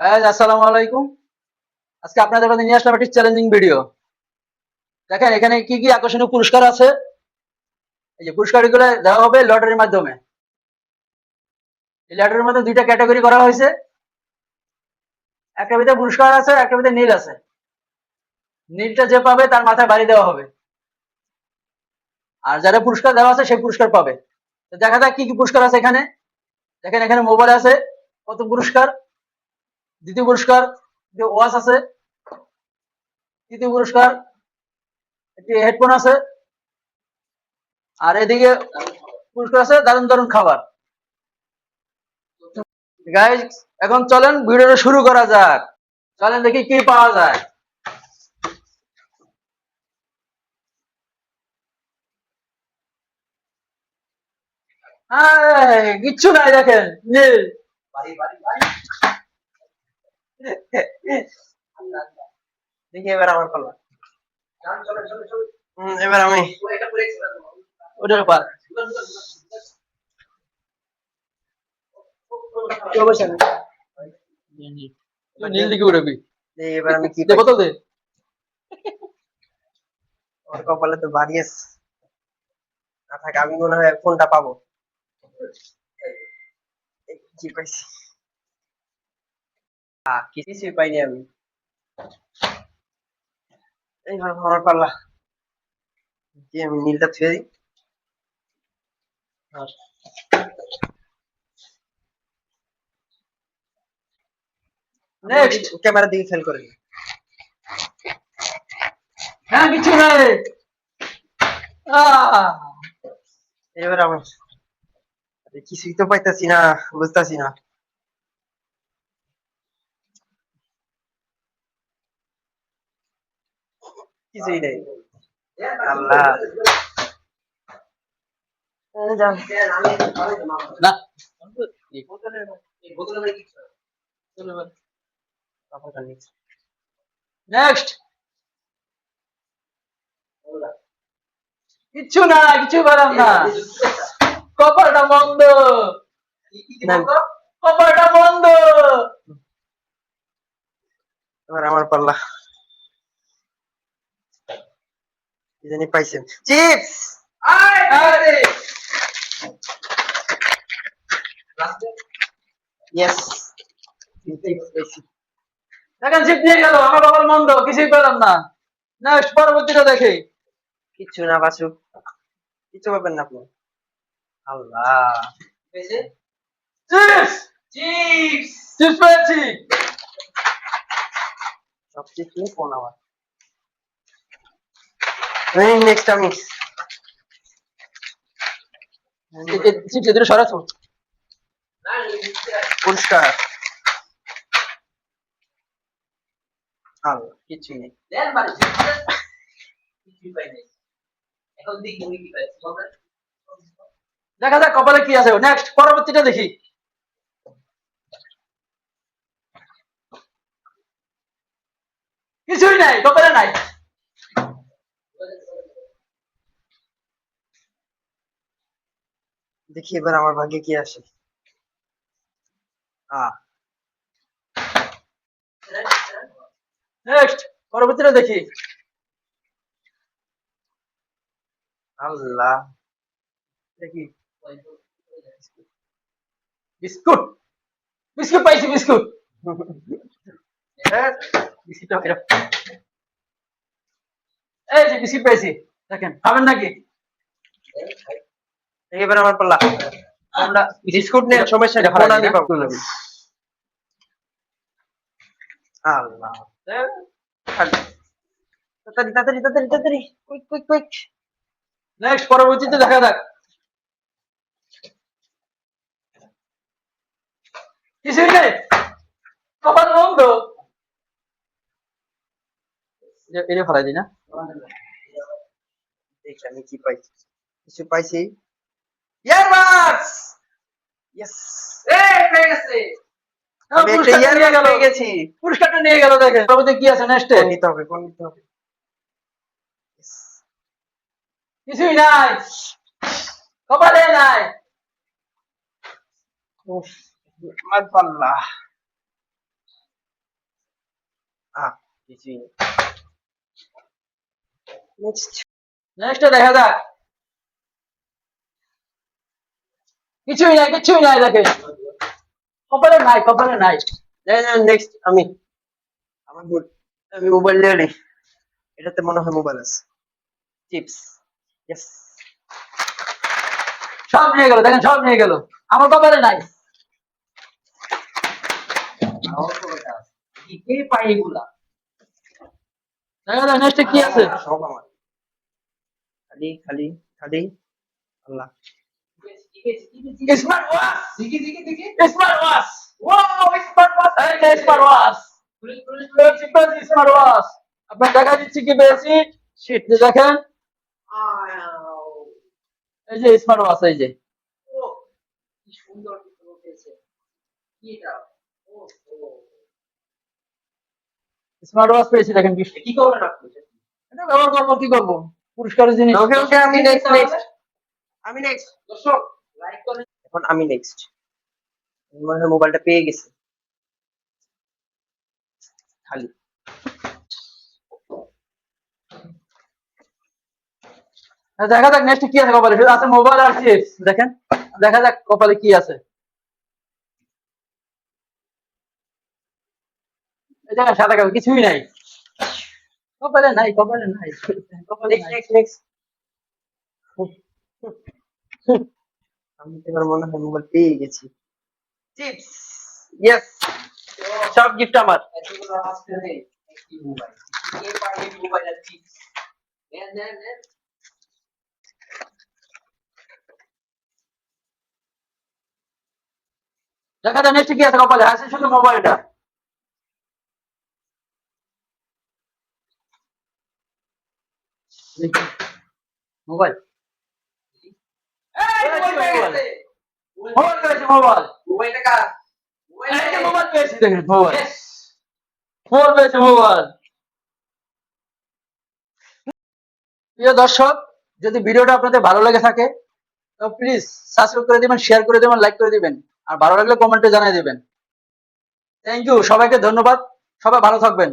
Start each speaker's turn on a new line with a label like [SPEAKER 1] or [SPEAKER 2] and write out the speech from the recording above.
[SPEAKER 1] হ্যাঁ আসসালামু আলাইকুম। আজকে আপনাদের কাছে নিয়ে আসলাম একটি চ্যালেঞ্জিং ভিডিও দেখেন, এখানে কি কি আকর্ষণীয় পুরস্কার আছে? এই যে দেওয়া হবে লটারির মাধ্যমে। এই লটারির দুইটা ক্যাটাগরি করা হয়েছে। একটা ভিতরে পুরস্কার আছে একটা ভিতরে নীল আছে। নীলটা যে পাবে তার মাথায় বাড়ি দেওয়া হবে। আর যারা পুরস্কার দেওয়া আছে সে পুরস্কার পাবে। দেখা যাক কি কি পুরস্কার আছে এখানে। দেখেন, এখানে মোবাইল আছে। কত পুরস্কার? দ্বিতীয় পুরস্কার ওয়াচ আছে, তৃতীয় পুরস্কার, একটি হেডফোন আছে, আর এদিকে পুরস্কার আছে দারুণ দারুণ খাবার। এখন চলেন, ভিডিওটা শুরু করা যাক। চলেন দেখি কি পাওয়া যায়। কিচ্ছু নাই দেখেন, নীল।
[SPEAKER 2] দেখি এবার আমার পাল্লা এবার আমি
[SPEAKER 1] ওটার পার নীল দিকে উড়বি।
[SPEAKER 2] এবার আমি কি
[SPEAKER 1] দে
[SPEAKER 2] পাই।
[SPEAKER 1] দে।
[SPEAKER 2] আমার কপালে তো বাড়ি আছে। না থাক আমি মনে হয় ফোনটা পাবো। কি পাইছি? কিছুই পাইনি আমি? এইবার আমার পাল্লা যে আমি নীলটা ছুঁয়ে দিই
[SPEAKER 1] নেক্সট
[SPEAKER 2] ক্যামেরা দিকে ফেল করে
[SPEAKER 1] হ্যাঁ কিছু নাই।
[SPEAKER 2] এবার আমি আরে কিছুই তো পাইতাছি না বুঝতাছি না। কিছুই নেই। আল্লাহ। এই
[SPEAKER 1] না। নেক্সট কিচ্ছু না কিছু পেলাম না। কপালটা বন্ধ। কপালটা বন্ধ।
[SPEAKER 2] এবার আমার পাল্লা কি জানি পাইছেন। চিপস ইয়েস
[SPEAKER 1] দেখেন জিপ নিয়ে গেল আমার কপাল বন্ধ কিছুই পেলাম না। নেক্সট পরবর্তীটা দেখি।
[SPEAKER 2] কিচ্ছু না বাসু কিছু পাবেন না আপনি। আল্লাহ।
[SPEAKER 1] চিপস চিপস চিপস পেয়েছি।
[SPEAKER 2] সব চিপস নিয়ে ফোন আমার পুরস্কার আল্লাহ নেই।
[SPEAKER 1] দেখা যাক কপালে কি আছে। নেক্সট পরবর্তীটা দেখি। কিছুই নাই কপালে নাই।
[SPEAKER 2] দেখি এবার আমার ভাগ্যে কি আসে।
[SPEAKER 1] পরবর্তীটা দেখি।
[SPEAKER 2] আল্লাহ।
[SPEAKER 1] দেখি। বিস্কুট। বিস্কুট পাইছি, বিস্কুট। হ্যাঁ। এই যে বিস্কুট পাইছি, দেখেন, খাবেন নাকি?
[SPEAKER 2] এবার আমার পাল্লা।
[SPEAKER 1] আমরা
[SPEAKER 2] বিস্কুট নিয়ে সমস্যা ফোন আমি পাবো। আল্লাহ। তাড়াতাড়ি তাড়াতাড়ি তাড়াতাড়ি তাড়াতাড়ি। কুইক কুইক কুইক
[SPEAKER 1] নেক্সট পরবর্তীতে দেখা যাক। কিছুই নেই। কপাল বন্ধ। এটা ফেলাই দিই না।
[SPEAKER 2] দেখি আমি কি পাই। কিছু পাইছি? ইয়ারবাডস ইয়েস আমি একটা
[SPEAKER 1] পুরস্কারটা
[SPEAKER 2] ইয়ারবাড পেয়ে গেছি।
[SPEAKER 1] পুরস্কারটা নিয়ে গেল দেখেন। পরবর্তী কি আছে নেক্সটে
[SPEAKER 2] নিতে হবে কোন নিতে হবে।
[SPEAKER 1] কিছুই নাই। কপালে নাই।
[SPEAKER 2] উফ, কিছুই না নেক্সট
[SPEAKER 1] নেক্সট দেখা যাক। কিছুই নাই কিছুই নাই দেখে। কপালে নাই কপালে নাই।
[SPEAKER 2] নেক্সট আমি। আমি মোবাইল নিয়ে নিই। এটাতে মনে হয় মোবাইল আছে। চিপস
[SPEAKER 1] সব নিয়ে গেল, দেখেন, সব নিয়ে গেল। আমার কপালে নাই। কি আছে?
[SPEAKER 2] সব আমার। খালি খালি খালি, আল্লাহ।
[SPEAKER 1] Smart watch smart watch wow smart watch এই যে স্মার্ট ওয়াচ স্মার্ট ওয়াচ আপনার দেখা দিচ্ছি কি পেয়েছি? দেখেন। এই যে স্মার্ট ওয়াচ এই যে। স্মার্ট ওয়াচ পেয়েছি। দেখেন কি করবেন আপনি? এটা ব্যবহার করব কি করব? পুরস্কারের জিনিস।
[SPEAKER 2] ওকে ওকে আমি নেক্সট নেক্সট আমি নেক্সট
[SPEAKER 1] দর্শক
[SPEAKER 2] এখন আমি নেক্সট মনে হয় মোবাইলটা পেয়ে গেছে। খালি।
[SPEAKER 1] হ্যাঁ, দেখা যাক নেক্সট কি আছে কপালে। শুধু আছে মোবাইল আর চিপস দেখেন। দেখা যাক কপালে কি আছে। এই সাদা কাগজ কিছুই নাই। কপালে নাই কপালে নাই। কপালে
[SPEAKER 2] নেক্সট
[SPEAKER 1] নাই
[SPEAKER 2] নেক্সট নেক্সট আমি তো এবার মনে হয় মোবাইল পেয়ে গেছি। চিপস ইয়েস সব গিফট আমার।
[SPEAKER 1] দেখা নেক্সট কি আছে কপালে। আছে শুধু মোবাইলটা মোবাইল মোবাইল পেয়েছি মোবাইল এই যে মোবাইল পেয়েছি দেখেন মোবাইল মোবাইল পেয়েছি মোবাইল প্রিয় দর্শক যদি ভিডিওটা আপনাদের ভালো লেগে থাকে তো প্লিজ সাবস্ক্রাইব করে দিবেন শেয়ার করে দিবেন লাইক করে দিবেন আর ভালো লাগলে কমেন্টে জানিয়ে দিবেন। থ্যাংক ইউ সবাইকে ধন্যবাদ। সবাই ভালো থাকবেন।